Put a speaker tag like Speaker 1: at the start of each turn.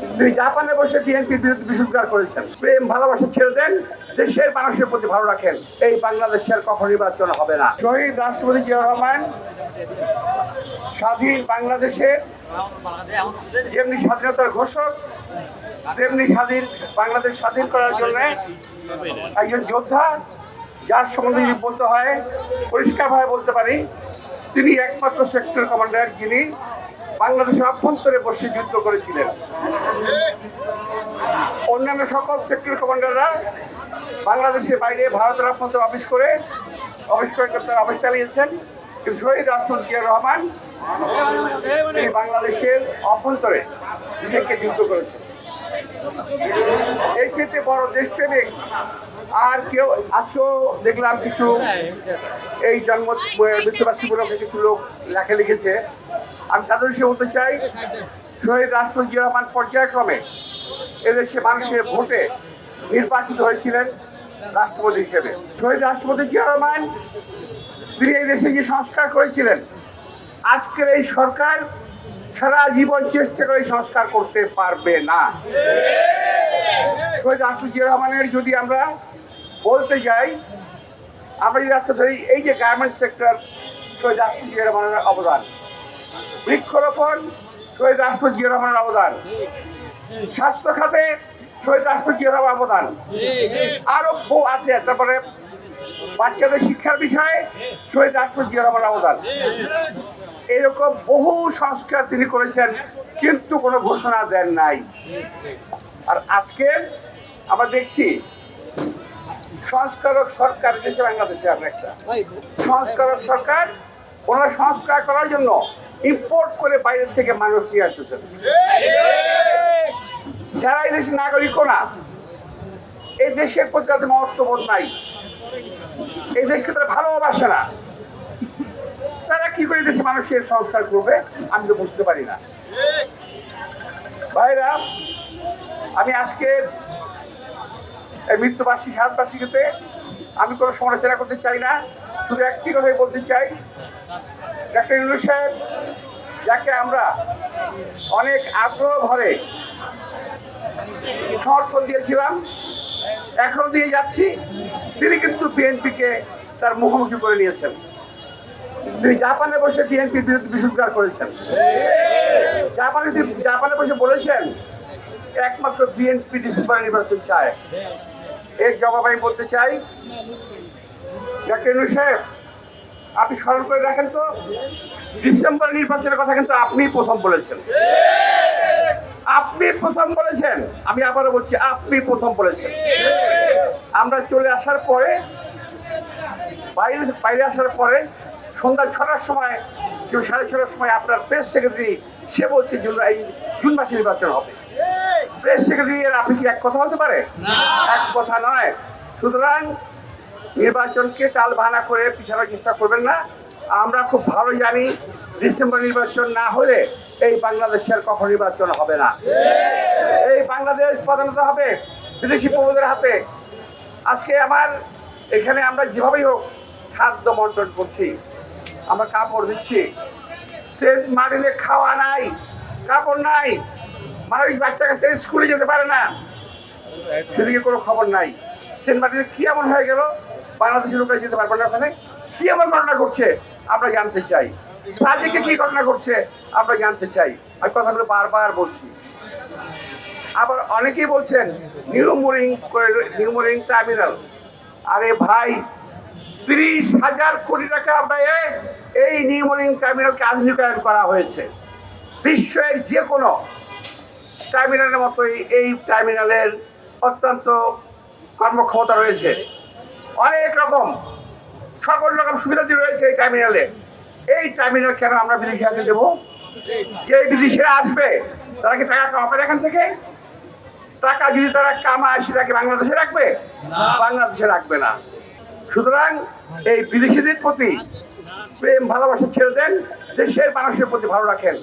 Speaker 1: তিনি জাপানে বসে বিএনপির বিরুদ্ধে বিশুদ্ধার করেছেন। প্রেম, ভালোবাসা ছেড়ে দেন, দেশের মানুষের প্রতি ভালো রাখেন। এই বাংলাদেশে আর কখন নির্বাচন হবে না। শহীদ রাষ্ট্রপতি জিয়া রহমান স্বাধীন বাংলাদেশের যেমনি স্বাধীনতার ঘোষক, তেমনি স্বাধীন বাংলাদেশ স্বাধীন করার জন্য একজন যোদ্ধা, যার সম্বন্ধে যদি বলতে হয়, পরিষ্কারভাবে বলতে পারি, তিনি একমাত্র সেক্টর কমান্ডার যিনি বাংলাদেশের অভ্যন্তরে বসে যুদ্ধ করেছিলেন। অন্যান্য সকল সেক্টর কমান্ডাররা বাংলাদেশের বাইরে ভারতের অভ্যন্তরে অফিস করে অফিস করে তারা অফিস চালিয়েছেন। কিন্তু শহীদ রাষ্ট্রপতি জিয়া রহমান, তিনি বাংলাদেশের অভ্যন্তরে থেকে যুদ্ধ করেছেন। এই ক্ষেত্রে বড় দেশপ্রেমিক আর কেউ আজকেও দেখলাম কিছু। এই জন্ম উপলক্ষে কিছু লোক লেখা লিখেছে। আমি তাদের সে বলতে চাই, শহীদ রাষ্ট্র জিয়া রহমান পর্যায়ক্রমে এদেশে মানুষের ভোটে নির্বাচিত হয়েছিলেন রাষ্ট্রপতি হিসেবে। শহীদ রাষ্ট্রপতি জিয়া রহমান, তিনি এই দেশে যে সংস্কার করেছিলেন, আজকের এই সরকার সারা জীবন চেষ্টা করে সংস্কার করতে পারবে না। শহীদ রাষ্ট্র জিয়া রহমানের যদি আমরা বলতে যাই, আমরা যদি রাস্তা ধরি, এই যে গার্মেন্ট সেক্টর শহীদ রাষ্ট্রপতি জিয়া রহমানের অবদান। বৃক্ষরোপণ, শহীদ রাষ্ট্রপতি জিয়া অবদান। স্বাস্থ্য খাতে শহীদ রাষ্ট্রপতি জিয়া অবদান। আরও বহু আছে, তারপরে বাচ্চাদের শিক্ষার বিষয়ে শহীদ জিয়া রহমানের অবদান। এরকম বহু সংস্কার তিনি করেছেন, কিন্তু কোনো ঘোষণা দেন নাই। আর আজকে আমরা দেখছি, সংস্কারক সরকার এসেছে বাংলাদেশে আমরা একটা। সংস্কারক সরকার, ওনারা সংস্কার করার জন্য ইম্পোর্ট করে বাইরের থেকে মানুষ নিয়ে আসতেছেন যারা এই দেশের নাগরিকও না, এই দেশের প্রতি তাদের মহত্ববোধ নাই। এই দেশকে তারা ভালোবাসে না। তারা কি করে দেশে মানুষের সংস্কার করবে, আমি তো বুঝতে পারি না। ভাইরা, আমি আজকে এই মৃত্যুবার্ষিকী, সাতবার্ষিকীতে আমি কোনো সমালোচনা করতে চাই না, শুধু একটি কথাই বলতে চাই ডাক্তার ইউনুস সাহেব, যাকে আমরা অনেক আগ্রহ ভরে সমর্থন দিয়েছিলাম, এখনও দিয়ে যাচ্ছি। তিনি কিন্তু বিএনপিকে তার মুখোমুখি করে নিয়েছেন। তিনি জাপানে বসে বিএনপির বিরুদ্ধে বিশুদ্ধার করেছেন। জাপানে জাপানে বসে বলেছেন, একমাত্র বিএনপি ডিসেম্বর নির্বাচন চায়। এর জবাব আমি বলতে চাই জাকির সাহেব আপনি স্মরণ করে রাখেন তো ডিসেম্বর নির্বাচনের কথা কিন্তু আপনি প্রথম বলেছেন। আপনি প্রথম বলেছেন আমি আবারও বলছি আপনি প্রথম বলেছেন। আমরা চলে আসার পরে বাইরে বাইরে আসার পরে সন্ধ্যা ছটার সময় কেউ সাড়ে ছটার সময় আপনার প্রেস সেক্রেটারি সে বলছে জুন এই জুন মাসে নির্বাচন হবে। প্রেস সেক্রেটারি এর আপনি কি এক কথা হতে পারে? এক কথা নয়। সুতরাং নির্বাচনকে তাল ভানা করে পিছানোর চেষ্টা করবেন না। আমরা খুব ভালো জানি ডিসেম্বর নির্বাচন না হলে এই বাংলাদেশে আর কখন নির্বাচন হবে না। এই বাংলাদেশ প্রধানত হবে বিদেশি প্রভুদের হাতে। আজকে আমার এখানে আমরা যেভাবেই হোক খাদ্য বন্টন করছি, আমরা কাপড় দিচ্ছি। সেন্ট মার্টিনে খাওয়া নাই, কাপড় নাই, মানুষ বাচ্চা কাচ্চা স্কুলে যেতে পারে না। সেদিকে কোনো খবর নাই। মার্টিনে কি এমন হয়ে গেল? বাংলাদেশের লোকেরা যেতে পারবে না ওখানে কি এমন ঘটনা ঘটছে? আমরা জানতে চাই। সাজেকে কি ঘটনা ঘটছে? আমরা জানতে চাই। আমি কথাগুলো বারবার বলছি। আবার অনেকেই বলছেন, new mooring new mooring terminal আরে ভাই, তিরিশ হাজার কোটি টাকা ব্যয়ে এই নিউ মোরিং টার্মিনালকে আধুনিকায়ন করা হয়েছে। বিশ্বের যে কোনো টার্মিনালের মতোই এই টার্মিনালের অত্যন্ত কর্মক্ষমতা রয়েছে। অনেক রকম সকল রকম সুবিধা রয়েছে এই টার্মিনালে এই টার্মিনাল কেন আমরা বিদেশি হাতে দেবো? যে বিদেশিরা আসবে তারা কি টাকা কামাবে এখান থেকে? টাকা যদি তারা কামায় সেটাকে বাংলাদেশে রাখবে? বাংলাদেশে রাখবে না। সুতরাং এই বিদেশিদের প্রতি প্রেম ভালোবাসা ছেড়ে দেন দেশের মানুষের প্রতি ভালো রাখেন।